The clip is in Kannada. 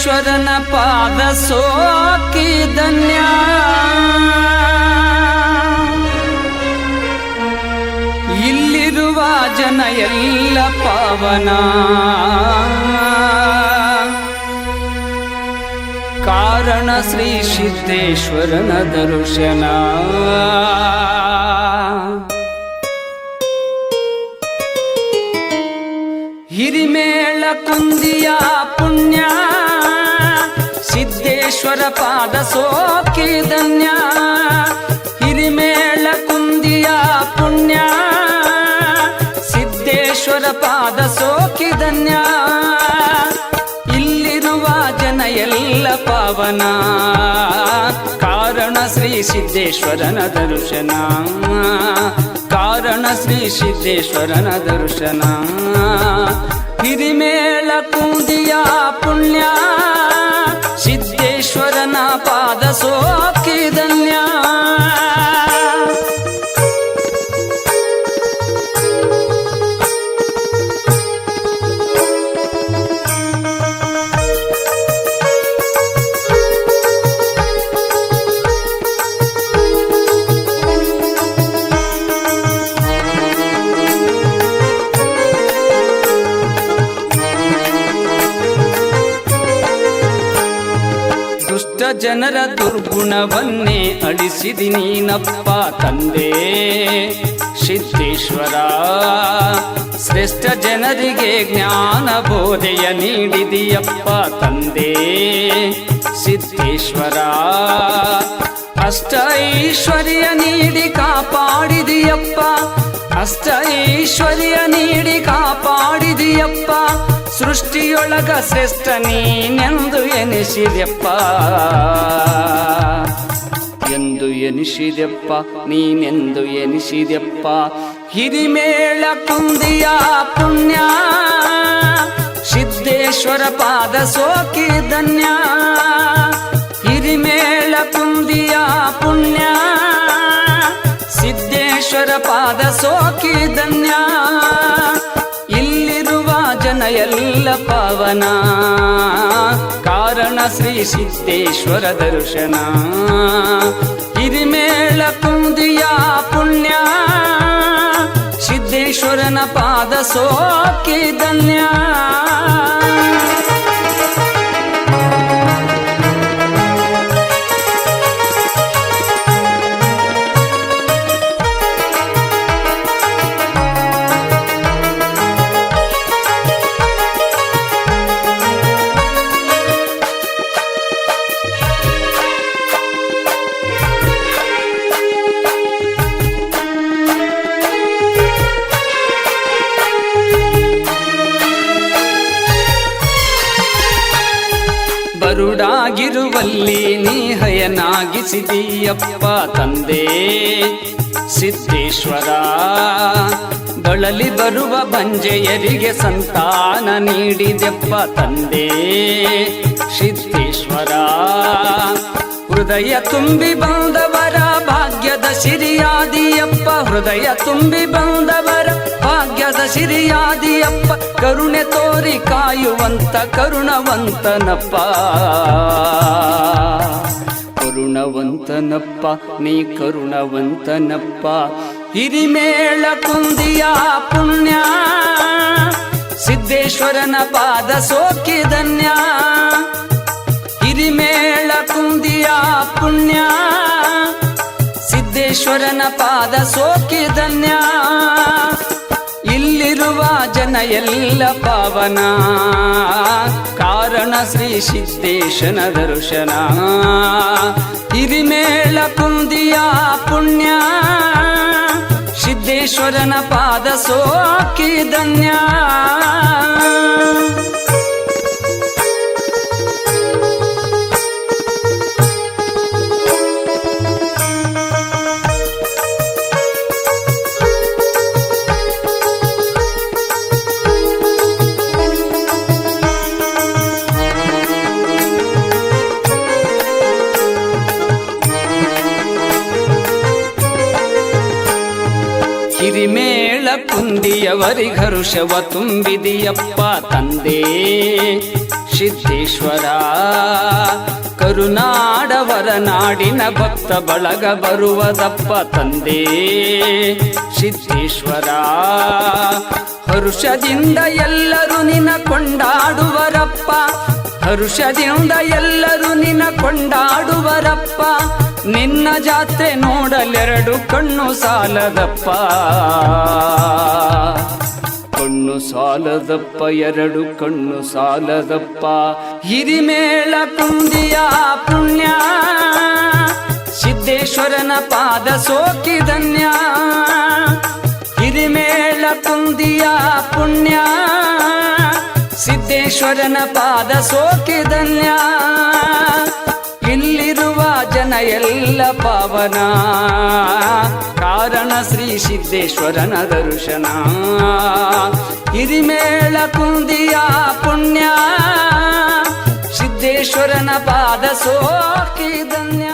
ಸಿದ್ದೇಶ್ವರನ ಪಾದ ಸೋಕಿ ಧನ್ಯ. ಇಲ್ಲಿರುವ ಜನ ಎಲ್ಲ ಪಾವನ. ಕಾರಣ ಶ್ರೀ ಸಿದ್ದೇಶ್ವರನ ದರ್ಶನ. ಹಿರಿಮೇಳ ಕುಂದಿಯ ಪುಣ್ಯ. ಸಿದ್ದೇಶ್ವರ ಪಾದ ಸೋಕಿ ಧನ್ಯ. ಹಿರಿಮೇಳ ಕುಂದಿಯ ಪುಣ್ಯ. ಸಿದ್ದೇಶ್ವರ ಪಾದ ಸೋಕಿ ಧನ್ಯ. ಇಲ್ಲಿರುವ ಜನ ಎಲ್ಲ ಪಾವನ. ಕಾರಣ ಶ್ರೀ ಸಿದ್ದೇಶ್ವರನ ದರ್ಶನ. ಕಾರಣ ಶ್ರೀ ಸಿದ್ದೇಶ್ವರನ ದರ್ಶನ. ಹಿರಿಮೇಳ ಕುಂದಿಯ ಪುಣ್ಯ. ಪಾದ ದುಷ್ಟ ಜನರ ದುರ್ಗುಣವನ್ನೇ ಅಳಿಸಿದಿ ನೀನಪ್ಪ ತಂದೆ. ಸಿದ್ದೇಶ್ವರ, ಶ್ರೇಷ್ಠ ಜನರಿಗೆ ಜ್ಞಾನ ಬೋಧೆಯ ನೀಡಿದಿಯಪ್ಪ ತಂದೆ. ಸಿದ್ದೇಶ್ವರ, ಅಷ್ಟ ಐಶ್ವರ್ಯ ನೀಡಿ ಕಾಪಾಡಿದಿಯಪ್ಪ. ಅಷ್ಟ ಐಶ್ವರ್ಯ ನೀಡಿ ಕಾಪಾಡಿದಿಯಪ್ಪ. ಸೃಷ್ಟಿಯೊಳಗ ಶ್ರೇಷ್ಠ ನೀನೆಂದು ಎನಿಸಿದೆಪ್ಪ. ಎಂದು ಎನಿಸಿದೆಪ್ಪ, ನೀನೆಂದು ಎನಿಸಿದೆಪ್ಪ. ಹಿರಿಮೇಳ ಕುಂದಿಯ ಪುಣ್ಯ, ಸಿದ್ದೇಶ್ವರ ಪಾದ ಸೋಕಿ ಧನ್ಯ. ಹಿರಿಮೇಳ ಕುಂದಿಯ ಪುಣ್ಯ, ಸಿದ್ದೇಶ್ವರ ಪಾದ ಸೋಕಿ ಧನ್ಯ. ಎಲ್ಲ ಪಾವನ. ಕಾರಣ ಶ್ರೀ ಸಿದ್ದೇಶ್ವರ ದರ್ಶನ. ಹಿರಿಮೇಳ ಕುಂದಿಯ ಪುಣ್ಯ. ಸಿದ್ದೇಶ್ವರನ ಪಾದ ಸೋಕಿ ಧನ್ಯ. ಬರುಡಾಗಿರುವಲ್ಲಿ ನೀ ಹಯನಾಗಿಸಿದೀಯಪ್ಪ ತಂದೆ. ಸಿದ್ದೇಶ್ವರ ಬಳಲಿ ಬರುವ ಬಂಜೆಯರಿಗೆ ಸಂತಾನ ನೀಡಿದೆಪ್ಪ ತಂದೆ. ಸಿದ್ದೇಶ್ವರ, ಹೃದಯ ತುಂಬಿ ಬಂದವರ ಭಾಗ್ಯದ ಶಿರಿಯಾದಿಯಪ್ಪ ಹೃದಯ ತುಂಬಿ ಬಂದವರ ಭಾಗ್ಯದ ಶಿರಿಯಾದಿಯಪ್ಪ ಕರುಣೆ ತೋರಿ ಕಾಯುವಂತ ಕರುಣವಂತನಪ್ಪ. ಕರುಣವಂತನಪ್ಪ, ನೀ ಕರುಣವಂತನಪ್ಪ. ಹಿರಿಮೇಳ ಕುಂದಿಯ ಪುಣ್ಯ, ಸಿದ್ದೇಶ್ವರನ ಪಾದ ಸೋಕಿ ಸಿದ್ದೇಶ್ವರನ ಪಾದ ಸೋಕಿ ಧನ್ಯ ಇಲ್ಲಿರುವ ಜನ ಎಲ್ಲ ಪಾವನ. ಕಾರಣ ಶ್ರೀ ಸಿದ್ದೇಶನ ದರ್ಶನ. ಹಿರಿಮೇಳ ಕುಂದಿಯ ಪುಣ್ಯ. ಸಿದ್ದೇಶ್ವರನ ಪಾದ ಸೋಕಿ ಕುಂದಿಯವರಿಗರುಷವ ತುಂಬಿದಿಯಪ್ಪ ತಂದೆ. ಸಿದ್ದೇಶ್ವರ, ಕರುನಾಡವರ ನಾಡಿನ ಭಕ್ತ ಬಳಗ ಬರುವದಪ್ಪ ತಂದೆ. ಸಿದ್ದೇಶ್ವರ, ಹರುಷದಿಂದ ಎಲ್ಲರೂ ನಿನ ಕೊಂಡಾಡುವರಪ್ಪ. ಹರುಷದಿಂದ ಎಲ್ಲರೂ ನಿನ ಕೊಂಡಾಡುವರಪ್ಪ. ನಿನ್ನ ಜಾತ್ರೆ ನೋಡಲೆರಡು ಕಣ್ಣು ಸಾಲದಪ್ಪ. ಕಣ್ಣು ಸಾಲದಪ್ಪ ಎರಡು ಕಣ್ಣು ಸಾಲದಪ್ಪ. ಹಿರಿಮೇಳ ಕುಂದಿಯ ಪುಣ್ಯ ಸಿದ್ದೇಶ್ವರನ ಪಾದ ಸೋಕಿದನ್ಯ ಹಿರಿಮೇಳ ಕುಂದಿಯ ಪುಣ್ಯ ಸಿದ್ದೇಶ್ವರನ ಪಾದ ಸೋಕಿದನ್ಯ ಇಲ್ಲಿರುವ ಜನ ಎಲ್ಲ ಪಾವನ. ಕಾರಣ ಶ್ರೀ ಸಿದ್ದೇಶ್ವರನ ದರ್ಶನ. ಹಿರಿಮೇಳ ಕುಂದಿಯ ಪುಣ್ಯ. ಸಿದ್ದೇಶ್ವರನ ಪಾದ ಸೋಕಿದನ್ಯ